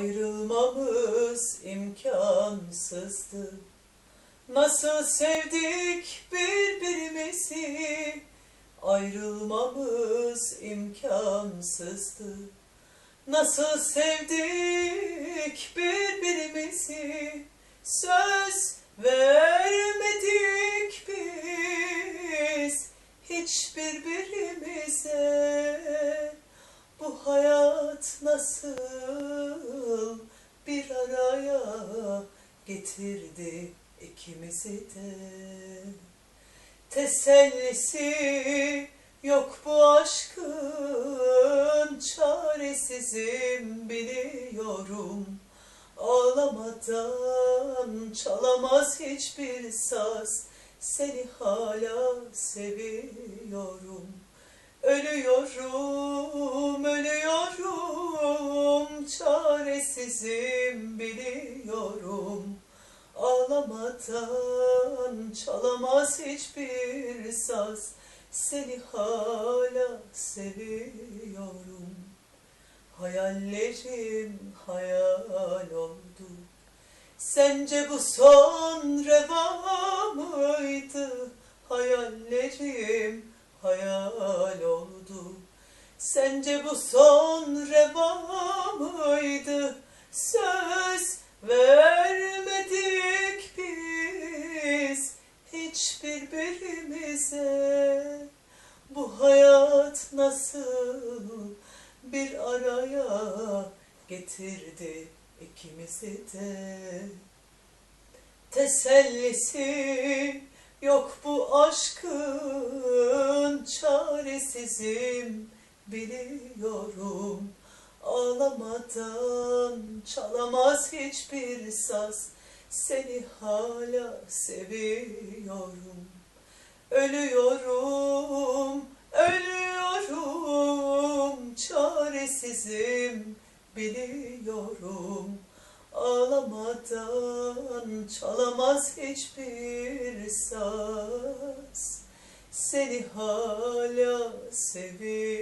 Ayrılmamız imkansızdı. Nasıl sevdik birbirimizi, ayrılmamız imkansızdı. Nasıl sevdik birbirimizi, söz vermedik biz hiç birbirimize. Bu hayat nasıl araya getirdi ikimizi de. Tesellisi yok bu aşkın çaresizim biliyorum. Ağlamadan çalamaz hiçbir saz seni hala seviyorum. Ölüyorum, çaresizim biliyorum. Ağlamadan çalamaz hiçbir saz, seni hala seviyorum. Hayallerim hayal oldu, sence bu son reva mıydı? Hayallerim hayal oldu. Sence bu son reva? Söz vermedik biz hiç birbirimize. Bu hayat nasıl bir araya getirdi ikimizi de. Tesellisi yok bu aşkın çaresizim biliyorum. Ağlamadan çalamaz hiçbir saz seni hala seviyorum. Ölüyorum, ölüyorum, çaresizim biliyorum. Ağlamadan çalamaz hiçbir saz Seni hala seviyorum